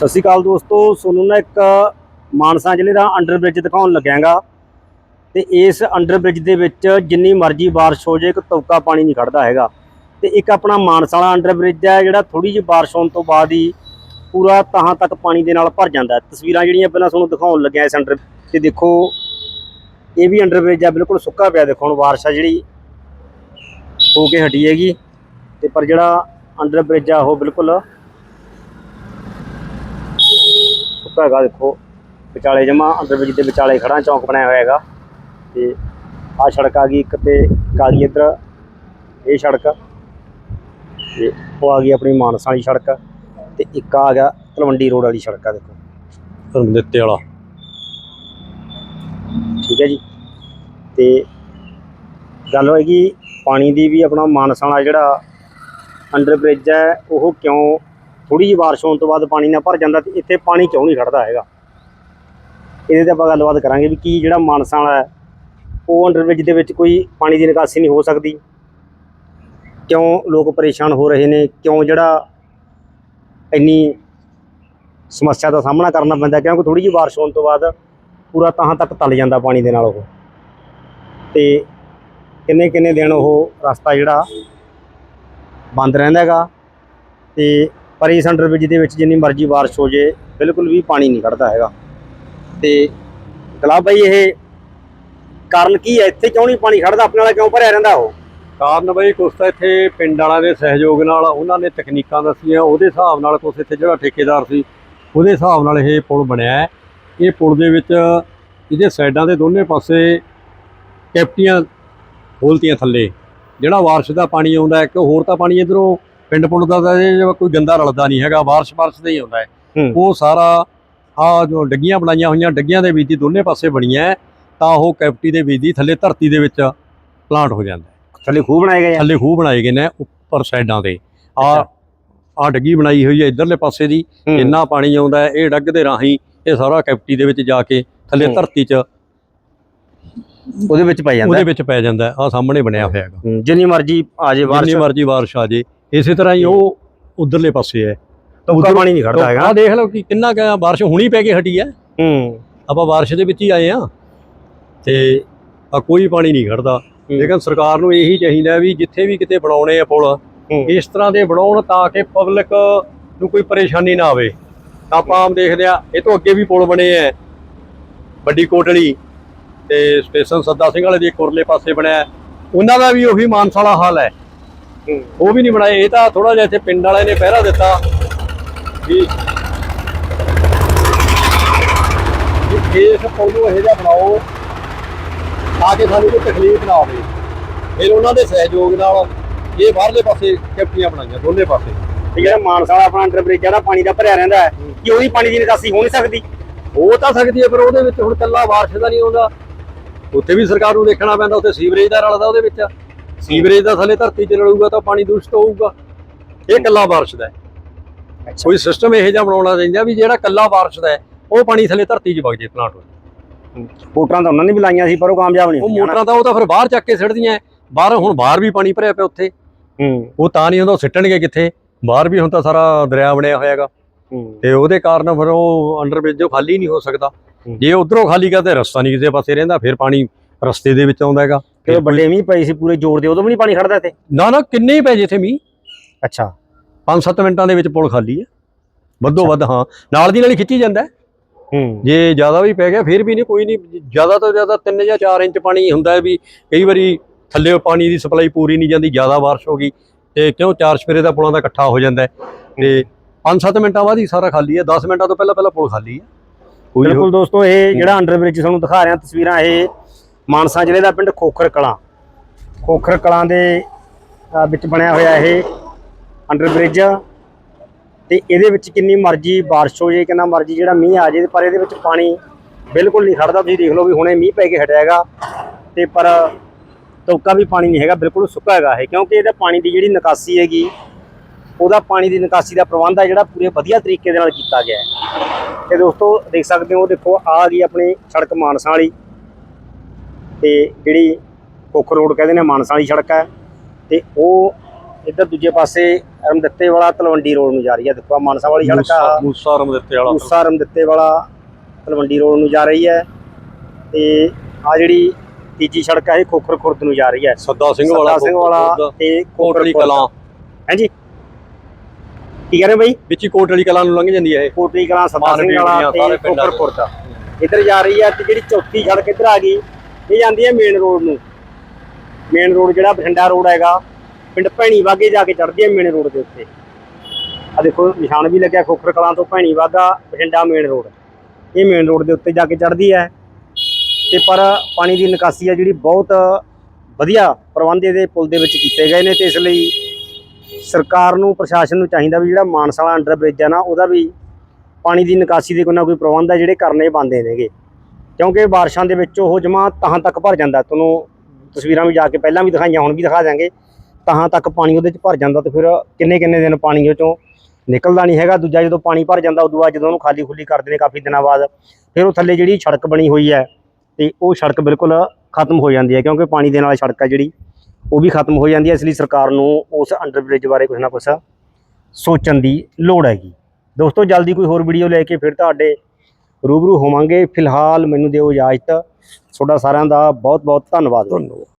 ਸਤਿ ਸ਼੍ਰੀ ਅਕਾਲ ਦੋਸਤੋ, ਤੁਹਾਨੂੰ ਨਾ ਇੱਕ ਮਾਨਸਾ ਜ਼ਿਲ੍ਹੇ ਦਾ ਅੰਡਰ ਬ੍ਰਿਜ ਦਿਖਾਉਣ ਲੱਗਿਆਗਾ। ਤੇ ਇਸ ਅੰਡਰ ਬ੍ਰਿਜ ਦੇ ਵਿੱਚ ਜਿੰਨੀ ਮਰਜ਼ੀ ਬਾਰਿਸ਼ ਹੋ ਜਾਏ, ਇੱਕ ਤੌਕਾ ਪਾਣੀ ਨਹੀਂ ਖੜਦਾ ਹੈਗਾ। ਤੇ ਇੱਕ ਆਪਣਾ ਮਾਨਸਾ ਵਾਲਾ ਅੰਡਰ ਬ੍ਰਿਜ ਹੈ, ਜਿਹੜਾ ਥੋੜੀ ਜਿਹੀ ਬਾਰਿਸ਼ ਹੋਣ ਤੋਂ ਬਾਅਦ ਹੀ ਪੂਰਾ ਤਹਾਂ ਤੱਕ ਪਾਣੀ ਦੇ ਨਾਲ ਭਰ ਜਾਂਦਾ ਤਸਵੀਰਾਂ ਜਿਹੜੀਆਂ ਪਹਿਲਾਂ ਤੁਹਾਨੂੰ ਦਿਖਾਉਣ ਲੱਗਿਆ ਇਸ ਅੰਡਰ ਤੇ ਦੇਖੋ, ਇਹ ਵੀ ਅੰਡਰ ਬ੍ਰਿਜ ਆ ਬਿਲਕੁਲ ਸੁੱਕਾ ਪਿਆ ਦੇਖੋ ਹੁਣ ਬਾਰਿਸ਼ ਆ ਜਿਹੜੀ, ਹੋ ਕੇ ਹਟੀ ਹੈਗੀ। ਤੇ ਪਰ ਜਿਹੜਾ ਅੰਡਰ ਬ੍ਰਿਜ ਆ, ਉਹ ਬਿਲਕੁਲ ਸੁੱਕਾ ਹੈਗਾ ਦੇਖੋ। ਵਿਚਾਲੇ ਜਮਾ ਅੰਡਰ ਬ੍ਰਿਜ ਦੇ ਵਿਚਾਲੇ ਖੜਾ ਚੌਂਕ ਬਣਾਇਆ ਹੋਇਆ ਹੈਗਾ। ਤੇ ਆ ਸੜਕ ਆ ਗਈ ਇੱਕ ਤੇ ਗਈ ਇੱਧਰ ਇਹ ਸੜਕ। ਤੇ ਉਹ ਆ ਗਈ ਆਪਣੀ ਮਾਨਸਾ ਵਾਲੀ ਸੜਕ। ਤੇ ਇੱਕ ਆ ਗਿਆ ਤਲਵੰਡੀ ਰੋਡ ਵਾਲੀ ਸੜਕ ਆ ਦੇਖੋ। ਧਰਮਦਿੱਤੇ ਵਾਲਾ। ਠੀਕ ਹੈ ਜੀ। ਤੇ ਗੱਲ ਹੋਏਗੀ ਪਾਣੀ ਦੀ ਵੀ ਆਪਣਾ ਮਾਨਸਾ ਵਾਲਾ ਜਿਹੜਾ ਅੰਡਰ ਬ੍ਰਿਜ ਹੈ ਉਹ ਕਿਉਂ ਥੋੜੀ ਜਿਹੀ ਬਾਰਿਸ਼ ਹੋਣ ਤੋਂ ਬਾਅਦ ਪਾਣੀ ਨਾ ਭਰ ਜਾਂਦਾ ਤੇ ਇੱਥੇ ਪਾਣੀ ਕਿਉਂ ਨਹੀਂ ਖੜਦਾ ਹੈਗਾ? ਇਹਦੇ ਤੇ ਆਪਾਂ ਗੱਲਬਾਤ ਕਰਾਂਗੇ ਵੀ ਕੀ ਜਿਹੜਾ ਮਾਨਸਾ ਵਾਲਾ ਹੈ, ਉਹ ਅੰਡਰਬ੍ਰਿਜ ਦੇ ਵਿੱਚ ਕੋਈ ਪਾਣੀ ਦੀ ਨਿਕਾਸੀ ਨਹੀਂ ਹੋ ਸਕਦੀ। ਕਿਉਂ ਲੋਕ ਪਰੇਸ਼ਾਨ ਹੋ ਰਹੇ ਨੇ? ਕਿਉਂ ਜਿਹੜਾ ਇੰਨੀ ਸਮੱਸਿਆ ਦਾ ਸਾਹਮਣਾ ਕਰਨਾ ਪੈਂਦਾ? ਕਿਉਂਕਿ ਥੋੜੀ ਜਿਹੀ ਬਾਰਿਸ਼ ਹੋਣ ਤੋਂ ਬਾਅਦ ਪੂਰਾ ਤਾਂ ਤੱਕ ਤਲ ਜਾਂਦਾ ਪਾਣੀ ਦੇ ਨਾਲ ਉਹ। ਤੇ ਕਿੰਨੇ ਕਿੰਨੇ ਦਿਨ ਉਹ ਰਸਤਾ ਜਿਹੜਾ ਬੰਦ ਰਹਿੰਦਾ ਹੈਗਾ ਤੇ ਪਰ ਇਸ ਅੰਡਰ ਬ੍ਰਿਜ ਦੇ ਵਿੱਚ ਜਿੰਨੀ ਮਰਜ਼ੀ ਬਾਰਿਸ਼ ਹੋ ਜੇ, ਬਿਲਕੁਲ ਵੀ ਪਾਣੀ ਨਹੀਂ ਖੜਦਾ ਹੈਗਾ। ਤੇ ਗਲਾ ਬਾਈ ਇਹ ਕਾਰਨ ਕੀ ਹੈ? ਇੱਥੇ ਕਿਉਂ ਨਹੀਂ ਪਾਣੀ ਖੜਦਾ? ਆਪਣੇ ਵਾਲਾ ਕਿਉਂ ਭਰਿਆ ਰਹਿੰਦਾ ਉਹ? ਕਾਰਨ ਬਈ ਕੁਛ ਤਾਂ ਇੱਥੇ ਪਿੰਡ ਵਾਲਿਆਂ ਦੇ ਸਹਿਯੋਗ ਨਾਲ, ਉਹਨਾਂ ਨੇ ਤਕਨੀਕਾਂ ਦੱਸੀਆਂ, ਉਹਦੇ ਹਿਸਾਬ ਨਾਲ ਕੁਛ ਇੱਥੇ ਜਿਹੜਾ ਠੇਕੇਦਾਰ ਸੀ, ਉਹਦੇ ਹਿਸਾਬ ਨਾਲ ਇਹ ਪੁਲ ਬਣਿਆ ਹੈ। ਇਹ ਪੁਲ ਦੇ ਵਿੱਚ ਇਹਦੇ ਸਾਈਡਾਂ ਦੇ ਦੋਨੇ ਪਾਸੇ ਕੈਪਟੀਆਂ ਖੋਲਤੀਆਂ ਥੱਲੇ। ਜਿਹੜਾ ਵਾਰਸ਼ ਦਾ ਪਾਣੀ ਆਉਂਦਾ ਹੈ ਕਿ ਹੋਰ ਤਾਂ ਪਾਣੀ ਇਧਰੋਂ ਪਿੰਡ ਪੁੰਡ ਦਾ ਤਾਂ ਇਹ ਕੋਈ ਗੰਦਾ ਰਲਦਾ ਨਹੀਂ ਹੈਗਾ ਬਾਰਿਸ਼ ਬਾਰਿਸ਼ ਦਾ ਹੀ ਆਉਂਦਾ ਹੈ। ਉਹ ਸਾਰਾ ਆ ਜੋ ਡੱਗੀਆਂ ਬਣਾਈਆਂ ਹੋਈਆਂ ਡੱਗੀਆਂ ਦੇ ਵਿੱਚ ਦੀ ਦੋਨੇ ਪਾਸੇ ਬਣੀਆਂ ਤਾਂ ਉਹ ਕੈਪਟੀ ਦੇ ਵਿੱਚ ਦੀ ਥੱਲੇ ਧਰਤੀ ਦੇ ਵਿੱਚ ਪਲਾਂਟ ਹੋ ਜਾਂਦਾ। ਥੱਲੇ ਖੂਹ ਬਣਾਏ ਗਏ ਥੱਲੇ ਖੂਹ ਬਣਾਏ ਗਏ ਨੇ ਉੱਪਰ ਸਾਈਡਾਂ ਤੇ ਆ। ਆ ਡੱਗੀ ਬਣਾਈ ਹੋਈ ਹੈ ਇਧਰਲੇ ਪਾਸੇ ਦੀ। ਇੰਨਾ ਪਾਣੀ ਆਉਂਦਾ ਹੈ ਇਹ ਡੱਗ ਦੇ ਰਾਹੀਂ ਇਹ ਸਾਰਾ ਕੈਪਟੀ ਦੇ ਵਿੱਚ ਜਾ ਕੇ ਥੱਲੇ। ਧਰਤੀ 'ਚ ਉਹਦੇ ਵਿੱਚ ਪੈ ਜਾਂਦਾ ਉਹਦੇ ਵਿੱਚ ਪੈ ਜਾਂਦਾ ਆ ਸਾਹਮਣੇ ਬਣਿਆ ਹੋਇਆ ਹੈਗਾ ਜਿੰਨੀ ਮਰਜ਼ੀ ਆ ਜੇ ਬਾਰਿਸ਼ ਜਿੰਨੀ ਮਰਜ਼ੀ ਬਾਰਿਸ਼ ਆ ਜੇ ਇਸੇ ਤਰ੍ਹਾਂ ਹੀ ਉਹ ਉਧਰਲੇ ਪਾਸੇ ਹੈ। ਤੌਕਾ ਪਾਣੀ ਨਹੀਂ ਖੜਦਾ ਹੈਗਾ। ਆ ਦੇਖ ਲਓ ਕਿ ਕਿੰਨਾ ਕੁ ਬਾਰਿਸ਼ ਹੁਣੀ ਪੈ ਕੇ ਹਟੀ ਹੈ। ਹੂੰ। ਆਪਾਂ ਬਾਰਿਸ਼ ਦੇ ਵਿੱਚ ਹੀ ਆਏ ਆ ਤੇ ਆ ਕੋਈ ਪਾਣੀ ਨਹੀਂ ਖੜਦਾ। ਲੇਕਿਨ ਸਰਕਾਰ ਨੂੰ ਇਹੀ ਚਾਹੀਦਾ ਵੀ ਜਿੱਥੇ ਵੀ ਕਿਤੇ ਬਣਾਉਣੇ ਆ ਪੁਲ। ਇਸ ਤਰ੍ਹਾਂ ਦੇ ਬਣਾਉਣ ਤਾਂ ਕਿ ਪਬਲਿਕ ਨੂੰ ਕੋਈ ਪਰੇਸ਼ਾਨੀ ਨਾ ਆਵੇ। ਤਾਂ ਆਪਾਂ ਆਮ ਦੇਖਦੇ ਆ ਇਹ ਤੋਂ ਅੱਗੇ ਵੀ ਪੁਲ ਬਣੇ ਆ। ਵੱਡੀ ਕੋਟਲੀ ਤੇ ਸਟੇਸ਼ਨ ਸੱਦਾ ਸਿੰਘ ਵਾਲੇ ਦੇ ਕੁਰਲੇ ਪਾਸੇ ਬਣਿਆ। ਉਹਨਾਂ ਦਾ ਵੀ ਉਹੀ ਮਾਨਸਾ ਵਾਲਾ ਹਾਲ ਹੂੰ। ਉਹ ਵੀ ਨਹੀਂ ਬਣਾਏ ਇਹ ਤਾਂ ਥੋੜਾ ਜਿਹਾ ਇੱਥੇ ਪਿੰਡ ਵਾਲਿਆਂ ਨੇ ਪਹਿਰਾ ਦਿੱਤਾ। ਵੀ ਇਸ ਪੁਲ ਨੂੰ ਇਹ ਜਿਹਾ ਬਣਾਓ ਤਾਂ ਕਿ ਸਾਨੂੰ ਕੋਈ ਤਕਲੀਫ ਨਾ ਆਵੇ ਫਿਰ ਉਹਨਾਂ ਦੇ ਸਹਿਯੋਗ ਨਾਲ ਇਹ ਬਾਹਰਲੇ ਪਾਸੇ ਕੈਪਟੀਆਂ ਬਣਾਈਆਂ ਦੋਨੇ ਪਾਸੇ। ਤੇ ਜਿਹੜਾ ਮਾਨਸਾ ਵਾਲਾ ਆਪਣਾ ਅੰਡਰ ਬ੍ਰਿਜ ਜਿਹੜਾ ਪਾਣੀ ਦਾ ਭਰਿਆ ਰਹਿੰਦਾ ਹੈ। ਕਿ ਉਹਦੀ ਪਾਣੀ ਦੀ ਨਿਕਾਸੀ ਹੋ ਨਹੀਂ ਸਕਦੀ? ਹੋ ਤਾਂ ਸਕਦੀ ਹੈ ਪਰ ਉਹਦੇ ਵਿੱਚ ਹੁਣ ਕੱਲਾ ਬਾਰਿਸ਼ ਦਾ ਨਹੀਂ ਆਉਂਦਾ। ਉੱਥੇ ਵੀ ਸਰਕਾਰ ਨੂੰ ਦੇਖਣਾ ਪੈਂਦਾ ਉੱਥੇ ਸੀਵਰੇਜ ਦਾ ਰਲਦਾ ਉਹਦੇ ਵਿੱਚ। ਸੀਵਰੇਜ ਦਾ ਥੱਲੇ ਧਰਤੀ 'ਚ ਰਲੂਗਾ ਤਾਂ ਪਾਣੀ ਦੂਸ਼ਿਤ ਹੋਊਗਾ। ਇਹ ਕੱਲਾ ਬਾਰਿਸ਼ ਦਾ ਕੋਈ ਸਿਸਟਮ ਇਹੋ ਜਿਹਾ ਬਣਾਉਣਾ ਚਾਹੀਦਾ ਵੀ ਜਿਹੜਾ ਕੱਲਾ ਬਾਰਿਸ਼ ਦਾ ਉਹ ਪਾਣੀ ਥੱਲੇ ਧਰਤੀ 'ਚ ਵਗ ਜੇ ਪਲਾਂਟ। ਮੋਟਰਾਂ ਤਾਂ ਉਹਨਾਂ ਨੇ ਵੀ ਲਾਈਆਂ ਸੀ ਪਰ ਉਹ ਕਾਮਯਾਬ ਨਹੀਂ ਉਹ ਹੋਈਆਂ। ਮੋਟਰਾਂ ਤਾਂ ਉਹ ਤਾਂ ਫਿਰ ਬਾਹਰ ਚੱਕ ਕੇ ਸਿੱਟਦੀਆਂ। ਬਾਹਰ ਹੁਣ ਬਾਹਰ ਵੀ ਪਾਣੀ ਭਰਿਆ ਪਿਆ ਉੱਥੇ। ਹੂੰ। ਉਹ ਤਾਂ ਨਹੀਂ ਹੁੰਦਾ ਸਿੱਟਣਗੇ ਕਿੱਥੇ? ਬਾਹਰ ਵੀ ਹੁਣ ਤਾਂ ਸਾਰਾ ਦਰਿਆ ਬਣਿਆ ਹੋਇਆ ਹੈਗਾ ਹੂੰ। ਤੇ ਉਹਦੇ ਕਾਰਨ ਫਿਰ ਉਹ ਅੰਡਰ ਬ੍ਰਿਜ ਖਾਲੀ ਨਹੀਂ ਹੋ ਸਕਦਾ। ਜੇ ਉਧਰੋਂ ਖਾਲੀ ਕਰਦੇ ਰਸਤਾ ਨਹੀਂ ਕਿਸੇ ਪਾਸੇ ਰਹਿੰਦਾ ਫਿਰ ਪਾਣੀ ਰਸਤੇ ਦੇ ਵਿੱਚ ਆਉਂਦਾ ਹੈਗਾ। ਉਹ ਵੱਡੇ ਮੀਂਹ ਪਏ ਸੀ ਪੂਰੇ ਜ਼ੋਰ ਦੇ ਉਦੋਂ ਵੀ ਨਹੀਂ ਪਾਣੀ ਖੜਦਾ ਇੱਥੇ? ਨਾ ਨਾ ਕਿੰਨੇ ਹੀ ਪੈ ਜੇ ਇੱਥੇ ਮੀਂਹ। ਅੱਛਾ। 5-7 ਮਿੰਟਾਂ ਦੇ ਵਿੱਚ ਪੁਲ ਖਾਲੀ ਹੈ ਵੱਧੋ ਵੱਧ ਹਾਂ। ਨਾਲ ਦੀ ਨਾਲ ਹੀ ਖਿੱਚੀ ਜਾਂਦਾ ਹੈ। ਜੇ ਜ਼ਿਆਦਾ ਵੀ ਪੈ ਗਿਆ ਫਿਰ ਵੀ ਨਹੀਂ ਕੋਈ ਨਹੀਂ। ਜ਼ਿਆਦਾ ਤੋਂ ਜ਼ਿਆਦਾ 3 ਜਾਂ 4 ਇੰਚ ਪਾਣੀ ਹੁੰਦਾ ਹੈ ਵੀ ਕਈ ਵਾਰੀ ਥੱਲੇ ਪਾਣੀ ਦੀ ਸਪਲਾਈ ਪੂਰੀ ਨਹੀਂ ਜਾਂਦੀ ਜ਼ਿਆਦਾ ਬਾਰਿਸ਼ ਹੋ ਗਈ ਤੇ ਕਿਉਂ ਚਾਰ ਸਪੇਰੇ ਦਾ ਪੁਲਾਂ ਦਾ ਇਕੱਠਾ ਹੋ ਜਾਂਦਾ ਤੇ 5-7 ਮਿੰਟਾਂ ਬਾਅਦ ਹੀ ਸਾਰਾ ਖਾਲੀ ਹੈ। 10 ਮਿੰਟਾਂ ਤੋਂ ਪਹਿਲਾਂ ਪਹਿਲਾਂ ਪੁਲ ਖਾਲੀ ਹੈ। ਬਿਲਕੁਲ ਦੋਸਤੋ ਇਹ ਜਿਹੜਾ ਅੰਡਰ ਬ੍ਰਿਜ ਤੁਹਾਨੂੰ ਦਿਖਾ ਰਿਹਾ ਤਸਵੀਰਾਂ ਇਹ ਮਾਨਸਾ ਜ਼ਿਲ੍ਹੇ ਦਾ ਪਿੰਡ ਖੋਖਰ ਕਲਾਂ। ਖੋਖਰ ਕਲਾਂ ਦੇ ਵਿੱਚ ਬਣਿਆ ਹੋਇਆ ਇਹ ਅੰਡਰ ਬ੍ਰਿਜ ਤੇ ਇਹਦੇ ਵਿੱਚ ਕਿੰਨੀ ਮਰਜ਼ੀ ਬਾਰਿਸ਼ ਹੋ ਜੇ ਕਿੰਨਾ ਮਰਜ਼ੀ ਜਿਹੜਾ ਮੀਂਹ ਆ ਜੇ ਪਰ ਇਹਦੇ ਵਿੱਚ ਪਾਣੀ ਬਿਲਕੁਲ ਨਹੀਂ ਖੜਦਾ। ਤੁਸੀਂ ਦੇਖ ਲਓ ਵੀ ਹੁਣੇ ਮੀਂਹ ਪੈ ਕੇ ਹਟਿਆ ਹੈਗਾ। ਤੇ ਪਰ ਤੌਕਾ ਵੀ ਪਾਣੀ ਨਹੀਂ ਹੈਗਾ, ਬਿਲਕੁਲ ਸੁੱਕਾ ਹੈਗਾ ਇਹ, ਕਿਉਂਕਿ ਇਹਦਾ ਪਾਣੀ ਦੀ ਜਿਹੜੀ ਨਿਕਾਸੀ ਹੈਗੀ, ਉਹਦਾ ਪਾਣੀ ਦੀ ਨਿਕਾਸੀ ਦਾ ਪ੍ਰਬੰਧ ਹੈ ਜਿਹੜਾ ਪੂਰੇ ਵਧੀਆ ਤਰੀਕੇ ਦੇ ਨਾਲ ਕੀਤਾ ਗਿਆ ਹੈ। ਤੇ ਦੋਸਤੋ, ਦੇਖ ਸਕਦੇ ਹੋ, ਦੇਖੋ, ਆ ਗਈ ਆਪਣੀ ਸੜਕ ਮਾਨਸਾ ਵਾਲੀ। ਤੇ ਜਿਹੜੀ ਕੋਖ ਰੋਡ ਕਹਿੰਦੇ ਨੇ ਮਾਨਸਾ ਵਾਲੀ ਸੜਕ ਹੈ ਤੇ ਉਹ ਇੱਧਰ ਦੂਜੇ ਪਾਸੇ ਰਮਦੱਤੇ ਵਾਲਾ ਤਲਵੰਡੀ ਰੋਡ ਨੂੰ ਜਾ ਰਹੀ ਹੈ। ਦੇਖੋ ਆਹ ਮਾਨਸਾ ਵਾਲੀ ਸੜਕ ਆ। ਮੂਸਾ ਰਮਦਿੱਤੇ ਵਾਲਾ। ਮੂਸਾ ਰਮਦੱਤੇ ਵਾਲਾ ਤਲਵੰਡੀ ਰੋਡ ਨੂੰ ਜਾ ਰਹੀ ਹੈ ਤੇ ਆ ਜਿਹੜੀ ਤੀਜੀ ਸੜਕ ਹੈ ਇਹ ਖੋਖਰ ਖੁਰਦ ਨੂੰ ਜਾ ਰਹੀ ਹੈ। ਸੱਦਾ ਸਿੰਘ ਵਾਲਾ ਸੱਤਾ ਸਿੰਘ ਵਾਲਾ ਤੇ ਕੋਟਲੀ। ਕਲਾਂ। ਹਾਂਜੀ। ਕੀ ਕਹਿ ਰਹੇ ਬਈ? ਵਿੱਚ ਕੋਟਲੀ ਕਲਾਂ ਨੂੰ ਲੰਘ ਜਾਂਦੀ ਹੈ ਇਹ। ਕੋਟਲੀ ਕਲਾਂ ਮਾਨ ਸਿੰਘ ਵਾਲਾ ਤੇ ਖੋਖਰ ਖੁਰਦ। ਇੱਧਰ ਜਾ ਰਹੀ ਹੈ ਤੇ ਜਿਹੜੀ ਚੌਥੀ ਸੜਕ ਇੱਧਰ ਆ ਗਈ। ਇਹ ਜਾਂਦੀ ਹੈ ਮੇਨ ਰੋਡ ਨੂੰ। ਮੇਨ ਰੋਡ ਜਿਹੜਾ ਬਠਿੰਡਾ ਰੋਡ ਹੈਗਾ, ਪਿੰਡ ਭੈਣੀ ਵਾਗੇ ਜਾ ਕੇ ਚੜ੍ਹਦੀ ਹੈ ਮੇਨ ਰੋਡ ਦੇ ਉੱਤੇ। ਆ ਦੇਖੋ, ਨਿਸ਼ਾਨ ਵੀ ਲੱਗਿਆ ਖੋਖਰ ਕਲਾਂ ਤੋਂ ਭੈਣੀ ਵਾਗਾ, ਬਠਿੰਡਾ ਮੇਨ ਰੋਡ ਇਹ ਮੇਨ ਰੋਡ ਦੇ ਉੱਤੇ ਜਾ ਕੇ ਚੜ੍ਹਦੀ ਹੈ। ਤੇ ਪਰ ਪਾਣੀ ਦੀ ਨਿਕਾਸੀ ਆ ਜਿਹੜੀ ਬਹੁਤ ਵਧੀਆ ਪ੍ਰਬੰਧ ਇਹਦੇ ਪੁਲ ਦੇ ਵਿੱਚ ਕੀਤੇ ਗਏ ਨੇ ਤੇ ਇਸ ਲਈ ਸਰਕਾਰ ਨੂੰ, ਪ੍ਰਸ਼ਾਸਨ ਨੂੰ ਚਾਹੀਦਾ ਵੀ ਜਿਹੜਾ ਮਾਨਸਾ ਵਾਲਾ ਅੰਡਰ ਬ੍ਰਿਜ ਹੈ ਨਾ, ਉਹਦਾ ਵੀ ਪਾਣੀ ਦੀ ਨਿਕਾਸੀ ਦੇ ਕੋਈ ਨਾ ਕੋਈ ਪ੍ਰਬੰਧ ਹੈ ਜਿਹੜੇ ਕਰਨੇ ਬੰਦੇ ਨੇਗੇ ਕਿਉਂਕਿ ਬਾਰਿਸ਼ਾਂ ਦੇ ਵਿੱਚ ਉਹ ਜਮਾ ਤਹਾਂ ਤੱਕ ਭਰ ਜਾਂਦਾ। ਤੁਹਾਨੂੰ ਤਸਵੀਰਾਂ ਵੀ ਜਾ ਕੇ ਪਹਿਲਾਂ ਵੀ ਦਿਖਾਈਆਂ, ਹੁਣ ਵੀ ਦਿਖਾ ਦਿਆਂਗੇ। ਤਹਾਂ ਤੱਕ ਪਾਣੀ ਉਹਦੇ ਚ ਭਰ ਜਾਂਦਾ ਤੇ ਫਿਰ ਕਿੰਨੇ ਕਿੰਨੇ ਦਿਨ ਪਾਣੀ ਉਹ ਚੋਂ ਨਿਕਲਦਾ ਨਹੀਂ ਹੈਗਾ। ਦੂਜਾ ਜਦੋਂ ਪਾਣੀ ਭਰ ਜਾਂਦਾ, ਉਦੋਂ ਬਾਅਦ ਜਦੋਂ ਉਹਨੂੰ ਖਾਲੀ ਖੁੱਲੀ ਕਰਦੇ ਨੇ ਕਾਫੀ ਦਿਨਾਂ ਬਾਅਦ, ਫਿਰ ਉਹ ਥੱਲੇ ਜਿਹੜੀ ਸੜਕ ਬਣੀ ਹੋਈ ਹੈ ਤੇ ਉਹ ਸੜਕ ਬਿਲਕੁਲ ਖਤਮ ਹੋ ਜਾਂਦੀ ਹੈ ਕਿਉਂਕਿ ਪਾਣੀ ਦੇ ਨਾਲ ਸੜਕ ਹੈ ਜਿਹੜੀ, ਉਹ ਵੀ ਖਤਮ ਹੋ ਜਾਂਦੀ ਹੈ। ਇਸ ਲਈ ਸਰਕਾਰ ਨੂੰ ਉਸ ਅੰਡਰਬ੍ਰਿਜ ਬਾਰੇ ਕੁਝ ਨਾ ਕੁਝ ਸੋਚਣ ਦੀ ਲੋੜ ਹੈਗੀ। ਦੋਸਤੋ, ਜਲਦੀ ਕੋਈ ਹੋਰ ਵੀਡੀਓ ਲੈ ਕੇ ਫਿਰ ਤੁਹਾਡੇ ਰੂਬਰੂ ਹੋਵਾਂਗੇ। ਫਿਲਹਾਲ ਮੈਨੂੰ ਦਿਓ ਇਜਾਜ਼ਤ। ਤੁਹਾਡਾ ਸਾਰਿਆਂ ਦਾ ਬਹੁਤ ਬਹੁਤ ਧੰਨਵਾਦ। ਧੰਨਵਾਦ।